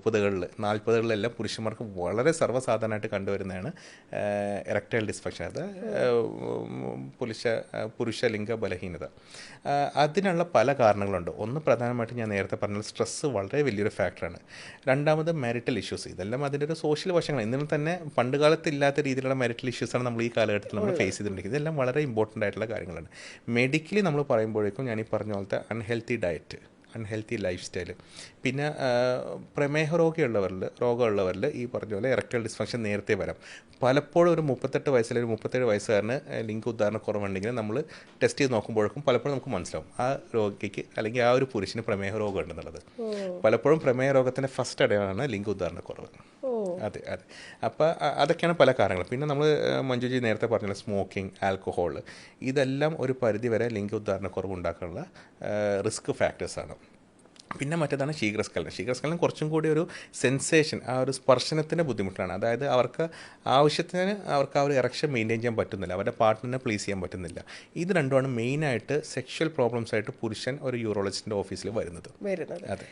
മുപ്പതുകളിൽ നാൽപ്പതുകളിലെല്ലാം പുരുഷന്മാർക്ക് വളരെ സർവസാധാരണമായിട്ട് കണ്ടുവരുന്നതാണ് എറക്ടൈൽ ഡിസ്ഫക്ഷൻ അത് പുരുഷ ലിംഗ ബലഹീനത. അതിനുള്ള പല കാരണങ്ങളുണ്ട്. ഒന്ന് പ്രധാനമായിട്ടും ഞാൻ നേരത്തെ പറഞ്ഞ സ്ട്രെസ്സ് വളരെ വലിയൊരു ഫാക്ടറാണ് രണ്ടാമത് മാരിറ്റൽ ഇഷ്യൂസ് ഇതെല്ലാം അതിന്റെ ഒരു സോഷ്യൽ വശങ്ങൾ ഇന്നും തന്നെ പണ്ട് കാലത്ത് ഇല്ലാത്ത രീതിയിലുള്ള മാരിറ്റൽ ഇഷ്യൂസാണ് നമ്മൾ ഈ കാലഘട്ടത്തിൽ നമ്മൾ ഫേസ് ചെയ്തിട്ടുണ്ടെങ്കിൽ ഇതെല്ലാം വളരെ ഇമ്പോർട്ടന്റ് ആയിട്ടുള്ള കാര്യങ്ങളാണ്. മെഡിക്കലി നമ്മൾ പറയുമ്പോഴേക്കും ഞാൻ ഈ പറഞ്ഞ പോലത്തെ unhealthy diet unhealthy lifestyle പിന്നെ പ്രമേഹ രോഗമുള്ളവരിൽ രോഗമുള്ളവരിൽ ഈ പറഞ്ഞ പോലെ ഇറക്ടൽ ഡിസ്ഫങ്ഷൻ നേരത്തെ വരാം. പലപ്പോഴും ഒരു മുപ്പത്തെട്ട് വയസ്സിൽ ഒരു മുപ്പത്തേഴ് വയസ്സുകാരന് ലിംഗ ഉദാഹരണ കുറവുണ്ടെങ്കിൽ നമ്മൾ ടെസ്റ്റ് ചെയ്ത് നോക്കുമ്പോഴേക്കും പലപ്പോഴും നമുക്ക് മനസ്സിലാവും ആ രോഗിക്ക് അല്ലെങ്കിൽ ആ ഒരു പുരുഷന് പ്രമേഹ രോഗം ഉണ്ടെന്നുള്ളത് പലപ്പോഴും പ്രമേഹ രോഗത്തിന്റെ ഫസ്റ്റ് അടയാളമാണ് ലിംഗ ഉദാഹരണ കുറവ്. അതെ അതെ. അപ്പോൾ അതൊക്കെയാണ് പല കാരണങ്ങൾ. പിന്നെ നമ്മൾ മഞ്ജുജി നേരത്തെ പറഞ്ഞ സ്മോക്കിംഗ് ആൽക്കഹോൾ. ഇതെല്ലാം ഒരു പരിധി വരെ ലിംഗ ഉദ്ധാരണക്കുറവ് ഉണ്ടാക്കാനുള്ള റിസ്ക് ഫാക്ടേഴ്സാണ് പിന്നെ മറ്റേതാണ് ശീഘ്രസ്ഖലനം. ശീഘ്രസ്ഖലനം കുറച്ചും കൂടി ഒരു സെൻസേഷൻ ആ ഒരു സ്പർശനത്തിന്റെ ബുദ്ധിമുട്ടാണ്. അതായത് അവർക്ക് ആവശ്യത്തിന് അവർക്ക് ആ ഒരു ഇറക്ഷൻ മെയിന്റെയിൻ ചെയ്യാൻ പറ്റുന്നില്ല. അവരുടെ പാർട്ട്ണറിനെ പ്ലീസ് ചെയ്യാൻ പറ്റുന്നില്ല. ഇത് രണ്ടുമാണ് മെയിനായിട്ട് സെക്ഷൽ പ്രോബ്ലംസ് ആയിട്ട് പുരുഷൻ ഒരു യൂറോളജിസ്റ്റിന്റെ ഓഫീസിൽ വരുന്നത്. വരുന്നത്. അതെ.